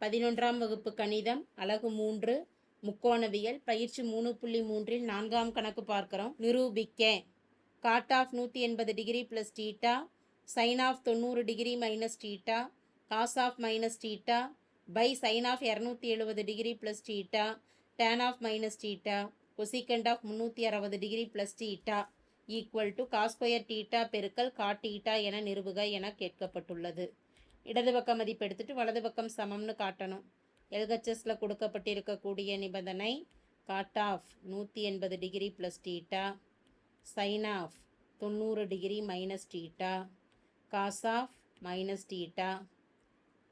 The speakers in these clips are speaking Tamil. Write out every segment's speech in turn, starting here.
பதினொன்றாம் வகுப்பு கணிதம் அலகு மூன்று முக்கோணவியல் பயிற்சி மூணு புள்ளி மூன்றில் நான்காம் கணக்கு பார்க்குறோம். நிரூபிக்க. காட் ஆஃப் நூற்றி எண்பது degree plus theta sine of தொண்ணூறு degree minus theta cos of minus theta by sine of இரநூத்தி எழுபது degree plus theta tan of minus theta cosecant of முந்நூற்றி அறுபது degree plus theta equal to cos square theta பெருக்கல் காட் டீட்டா என நிறுவுக என கேட்கப்பட்டுள்ளது. இடது பக்க மதிப்பு எடுத்துட்டு வலது பக்கம் சமம்னு காட்டணும். எல்ஹெச்எஸில் கொடுக்கப்பட்டிருக்கக்கூடிய நிபந்தனை காட் ஆஃப் நூற்றி எண்பது degree plus theta sine of தொண்ணூறு degree minus theta cos of minus theta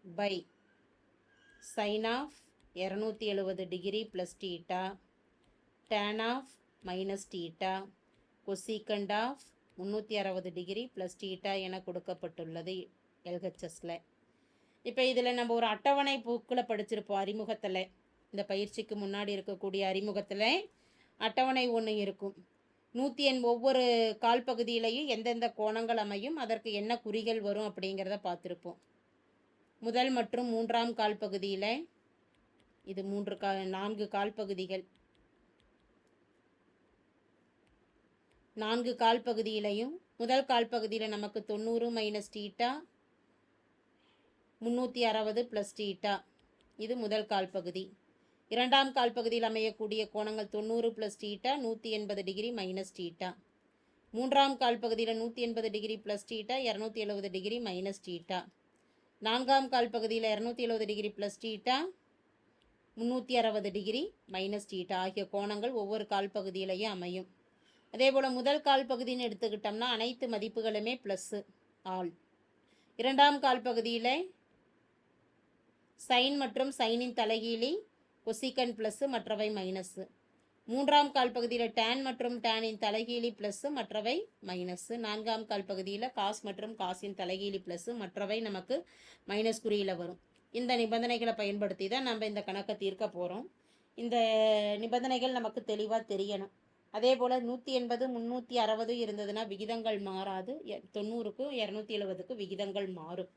by sine of இரநூத்தி எழுபது degree plus theta tan of minus theta cosecant of முந்நூற்றி அறுபது டிகிரி ப்ளஸ் டீட்டா என கொடுக்கப்பட்டுள்ளது. எல்ஹெச்எஸில். இப்போ இதில் நம்ம ஒரு அட்டவணை புக்கில் படிச்சிருப்போம் அறிமுகத்தில். இந்த பயிற்சிக்கு முன்னாடி இருக்கக்கூடிய அறிமுகத்தில் அட்டவணை ஒன்று இருக்கும். நூற்றி எண் ஒவ்வொரு கால் பகுதியிலையும் எந்தெந்த கோணங்கள் அமையும் அதற்கு என்ன குறிகள் வரும் அப்படிங்கிறத பார்த்துருப்போம். முதல் மற்றும் மூன்றாம் கால் பகுதியில் இது மூன்று கா நான்கு கால் பகுதிகள். நான்கு கால் பகுதியிலையும் முதல் கால் பகுதியில் நமக்கு தொண்ணூறு மைனஸ் டீட்டா முந்நூற்றி அறுபது ப்ளஸ் டீட்டா இது முதல் கால் பகுதி இரண்டாம் கால் பகுதியில் அமையக்கூடிய கோணங்கள் தொண்ணூறு ப்ளஸ் டீட்டா நூற்றி எண்பது டிகிரி மைனஸ் டீட்டா மூன்றாம் கால் பகுதியில் நூற்றி எண்பது டிகிரி ப்ளஸ் டீட்டா இரநூத்தி எழுபது டிகிரி மைனஸ் டீட்டா நான்காம் கால் பகுதியில் இரநூத்தி எழுபது டிகிரி ப்ளஸ் டீட்டா முந்நூற்றி அறுபது டிகிரி மைனஸ் டீட்டா ஆகிய கோணங்கள் ஒவ்வொரு கால் பகுதியிலையும் அமையும். அதே போல் முதல் கால் பகுதின்னு எடுத்துக்கிட்டோம்னா அனைத்து மதிப்புகளுமே ப்ளஸ்ஸு ஆல். இரண்டாம் கால் பகுதியில் சைன் மற்றும் சைனின் தலைகீழி கொசிகன் ப்ளஸ்ஸு மற்றவை மைனஸ்ஸு மூன்றாம் கால் பகுதியில் டேன் மற்றும் டேனின் தலைகீழி ப்ளஸ்ஸு மற்றவை மைனஸ்ஸு நான்காம் கால் பகுதியில் காஸ் மற்றும் காசின் தலைகீழி ப்ளஸ்ஸு மற்றவை நமக்கு மைனஸ் குறியில் வரும். இந்த நிபந்தனைகளை பயன்படுத்தி தான் நம்ம இந்த கணக்கை தீர்க்க போகிறோம் இந்த நிபந்தனைகள் நமக்கு தெளிவாக தெரியணும். அதே போல் நூற்றி எண்பது முந்நூற்றி அறுபது இருந்ததுன்னா விகிதங்கள் மாறாது. எ- தொண்ணூறுக்கும் இரநூத்தி எழுபதுக்கு விகிதங்கள் மாறும்.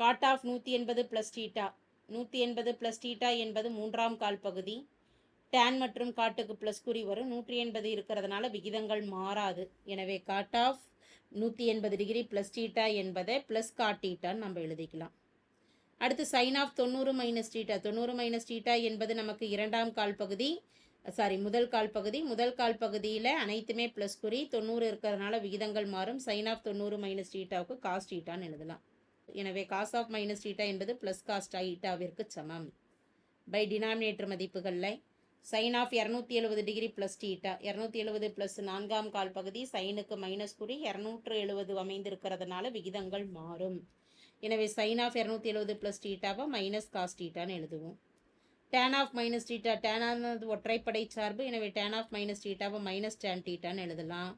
காட் ஆஃப் நூற்றி எண்பது ப்ளஸ் டீட்டா நூற்றி எண்பது ப்ளஸ் டீட்டா என்பது மூன்றாம் கால் பகுதி. டேன் மற்றும் காட்டுக்கு ப்ளஸ் குறி வரும். நூற்றி எண்பது இருக்கிறதுனால விகிதங்கள் மாறாது. எனவே காட் ஆஃப் நூற்றி எண்பது டிகிரி ப்ளஸ் டீட்டா என்பதை ப்ளஸ் காட்டீட்டான்னு நம்ம எழுதிக்கலாம். அடுத்து சைன் ஆஃப் தொண்ணூறு மைனஸ் டீட்டா தொண்ணூறு மைனஸ் டீட்டா என்பது நமக்கு இரண்டாம் கால் பகுதி சாரி முதல் கால் பகுதி. முதல் கால் பகுதியில் அனைத்துமே ப்ளஸ் குறி. தொண்ணூறு இருக்கிறதுனால விகிதங்கள் மாறும். சைன் ஆஃப் தொண்ணூறு மைனஸ் டீட்டாவுக்கு காஸ்ட் டீட்டான்னு எழுதலாம். எனவே காஸ் ஆஃப் மைனஸ் டீட்டா என்பது ப்ளஸ் காஸ்ட் ஈட்டாவிற்கு சமம். பை டினாமினேட்டர் மதிப்புகளில் சைன் ஆஃப் இரநூத்தி எழுபது டிகிரி ப்ளஸ் டீட்டா இரநூத்தி எழுபது ப்ளஸ் நான்காம் கால் பகுதி சைனுக்கு மைனஸ் குறி இரநூற்று எழுபது அமைந்திருக்கிறதுனால விகிதங்கள் மாறும். எனவே சைன் ஆஃப் இரநூத்தி எழுபது ப்ளஸ் டீட்டாவை மைனஸ் காஸ் டீட்டான்னு எழுதுவோம். Tan of minus theta tan ஆனது ஒற்றைப்படை சார்பு. எனவே டேன் ஆஃப் மைனஸ் டீட்டாவை மைனஸ் டேன் டீட்டான்னு எழுதலாம்.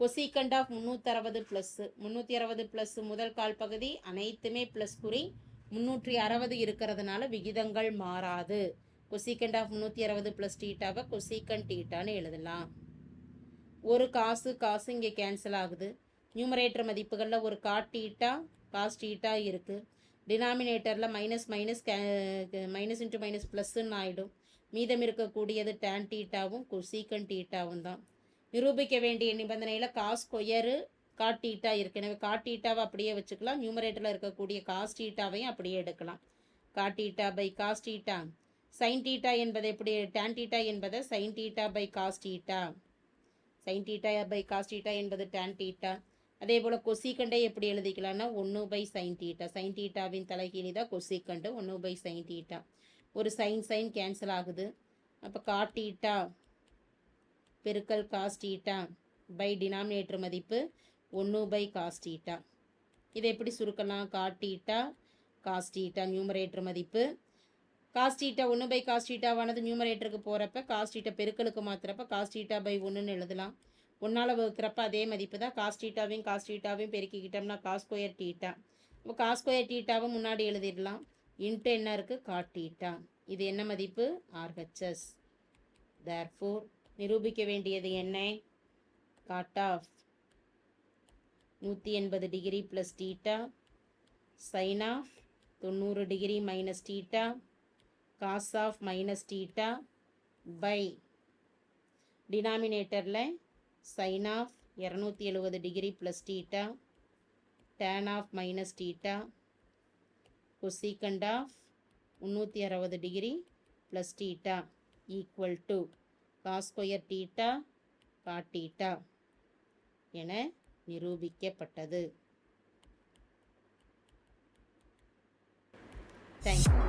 கொசிகண்ட் ஆஃப் முந்நூற்றறுபது ப்ளஸ்ஸு முந்நூற்றி அறுபது ப்ளஸ் முதல் கால் பகுதி அனைத்துமே ப்ளஸ் குறி முந்நூற்றி அறுபது இருக்கிறதுனால விகிதங்கள் மாறாது. கொசிகண்ட் ஆஃப் முந்நூற்றி அறுபது ப்ளஸ் டீட்டாவை கொசிகண்ட் டீட்டான்னு எழுதலாம். ஒரு காசு காசு இங்கே கேன்சல் ஆகுது. நியூமரேட்டர் மதிப்புகளில் ஒரு காட் டீட்டா காஸ் டீட்டா இருக்குது டினாமினேட்டரில் minus minus K minus into minus ப்ளஸ்ன்னு ஆகிடும் மீதம் இருக்கக்கூடியது டேன் டீட்டாவும் கொசீக்கன் டீட்டாவும் தான். நிரூபிக்க வேண்டிய நிபந்தனையில் காஸ் கொயரு காட் டீட்டா இருக்கு. எனவே காட் டீட்டாவை அப்படியே வச்சுக்கலாம். நியூமரேட்டரில் இருக்கக்கூடிய காஸ் டீட்டாவையும் அப்படியே எடுக்கலாம். Cot theta by cos theta sine theta என்பது எப்படி டேன் டீட்டா என்பதை sine theta by cos theta sine theta by cos theta என்பது டேன் டீட்டா அதே போல் கொசிகண்டை எப்படி எழுதிக்கலாம்னா ஒன்று பை சைன் டீட்டா சைன் டீட்டாவின் தலைகீழி தான் கொசிகண்டு ஒன்று பை சைன் டீட்டா ஒரு சைன் சைன் கேன்சல் ஆகுது. அப்போ காட் டீட்டா பெருக்கல் காஸ்ட் ஈட்டா பை டினாமினேட்டர் மதிப்பு ஒன்று பை காஸ்ட் ஈட்டா இதை எப்படி சுருக்கலாம்? காட் டீட்டா காஸ் நியூமரேட்டர் மதிப்பு. காஸ்ட் ஈட்டா ஒன்று பை காஸ்ட் ஈட்டாவானது நியூமரேட்டருக்கு போகிறப்ப காஸ்ட் ஈட்டா பெருக்கலுக்கு மாற்றுறப்ப காஸ்ட் ஈட்டா பை ஒன்றுன்னு எழுதலாம். ஒன்றால் வகுக்கிறப்ப அதே மதிப்பு தான் காஸ்ட் ஈட்டாவையும் காஸ்ட் ஈட்டாவையும் பெருக்கிக்கிட்டோம்னா காஸ்கொயர் டீட்டா இப்போ காஸ்கொயர் டீட்டாவும் டீட்டாவை முன்னாடி எழுதிடலாம். இன்ட்டு என்ன இருக்குது காட் டீட்டா இது என்ன மதிப்பு? ஆர்ஹெச்எஸ் தேர் ஃபோர் நிரூபிக்க வேண்டியது என்ன? காட் ஆஃப் நூற்றி எண்பது degree plus theta sine of தொண்ணூறு degree minus theta cos of minus theta by டினாமினேட்டரில் சைன் ஆஃப் இரநூத்தி எழுபது degree plus theta tan of minus theta cosecant of முந்நூற்றி அறுபது degree plus theta equal to cos square theta cot theta என நிரூபிக்கப்பட்டது. Thank you